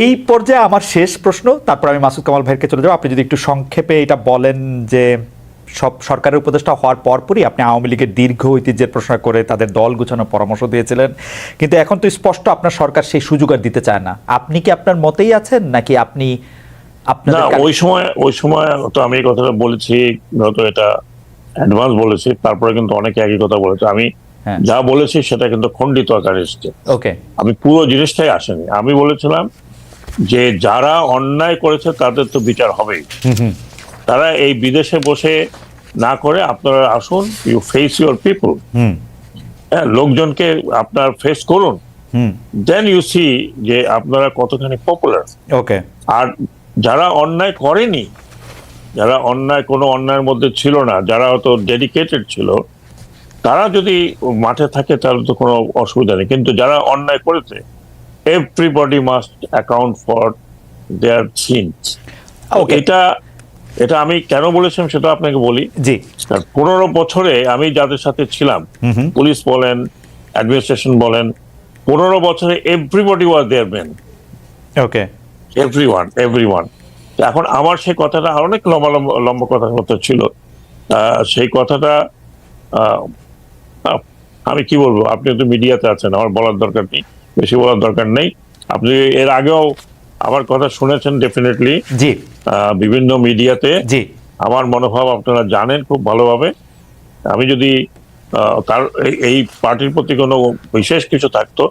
এই পর্যায়ে আমার শেষ প্রশ্ন তারপর আমি মাসুদ কামাল ভাইকে চলে যাব। আপনি যদি একটু সংক্ষেপে এটা বলেন যে সব সরকারের উপদেষ্টা হওয়ার পরপরই আপনি আওয়ামী লীগের দীর্ঘ ঐতিহ্যের প্রশ্ন করে তাদের দল গুছানোর পরামর্শ দিয়েছিলেন। কিন্তু এখন তো স্পষ্ট আপনার সরকার সেই সুযোগ আর দিতে চায় না। আপনি কি আপনার মতেই আছেন নাকি আপনি আপনার ওই সময় ওই সময় তো আমি এই কথাটা বলেছি হয়তো এটা অ্যাডভান্স বলেছি তারপরে কিন্তু অনেকে একই কথা বলেছে। আমি হ্যাঁ। যা বলেছি সেটা কিন্তু খণ্ডিত আকারে এসছে। ওকে। আমি পুরো জিনিসটাই আসেনি। আমি বলেছিলাম যে যারা অন্যায় করেছে তাদের তো বিচার হবেই। তারা এই বিদেশে বসে না করে আপনারা আসুন ইউ ফেস ইউর পিপল হ্যাঁ লোকজনকে আপনার ফেস করুন। দেন ইউ সি যে আপনারা কতখানি পপুলার ওকে আর যারা অন্যায় করেনি যারা অন্যায় কোনো অন্যায়ের মধ্যে ছিল না যারা হয়তো ডেডিকেটেড ছিল তারা যদি মাঠে থাকে তাহলে তো কোনো অসুবিধা নেই। কিন্তু যারা অন্যায় করেছে everybody must account for their sins. এটা এটা আমি কেন বলেছিলাম সেটা আপনাকে বলি। জি। পনেরো বছরে আমি যাদের সাথে ছিলাম পুলিশ বলেন অ্যাডমিনিস্ট্রেশন বলেন পনেরো বছরে everybody was there men okay every one every one এখন আমার সেই কথাটা অনেক লম্বা লম্বা লম্বা কথার মতো ছিল। সেই কথাটা আমি কি বলব? আপনি তো মিডিয়াতে আছেন আমার বলার দরকার নেই। বেশি বলার দরকার নেই। আপনি এর আগেও আমার কথা শুনেছেন ডেফিনেটলি জি। বিভিন্ন মিডিয়াতে। জি। আমার মনোভাব আপনারা জানেন খুব ভালোভাবে। আমি যদি তার এই- পার্টির প্রতি কোনো বিশেষ কিছু থাকতো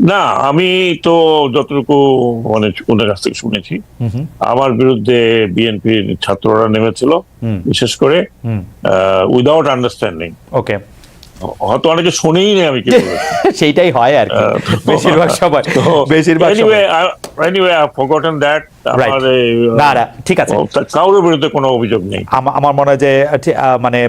না আমি তো যতটুকু মানে ওদের কাছ থেকে শুনেছি। আমার বিরুদ্ধে বিএনপির ছাত্ররা নেমেছিল বিশেষ করে উইদাউট আন্ডারস্ট্যান্ডিং ওকে। হয়তো অনেকে শুনেই নেই আমি কি সেইটাই হয় আর কি। বেশিরভাগ সময় বেশিরভাগ anyway, সময় I- anyway, I've forgotten that. Right. আমার না, না, ঠিক আছে। কারোর বিরুদ্ধে কোনো অভিযোগ নেই। আমা- আমার মনে হয় যে মানে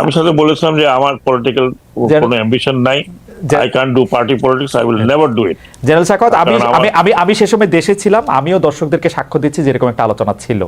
আমি সাথে বলেছিলাম যে আমার পলিটিক্যাল কোনো অ্যাম্বিশন নাই। I can do party politics I will never do it general কারণ আমি আমি আমি সে সময় দেশে ছিলাম আমিও দর্শকদেরকে সাক্ষ্য দিচ্ছি যেরকম একটা আলোচনা ছিল।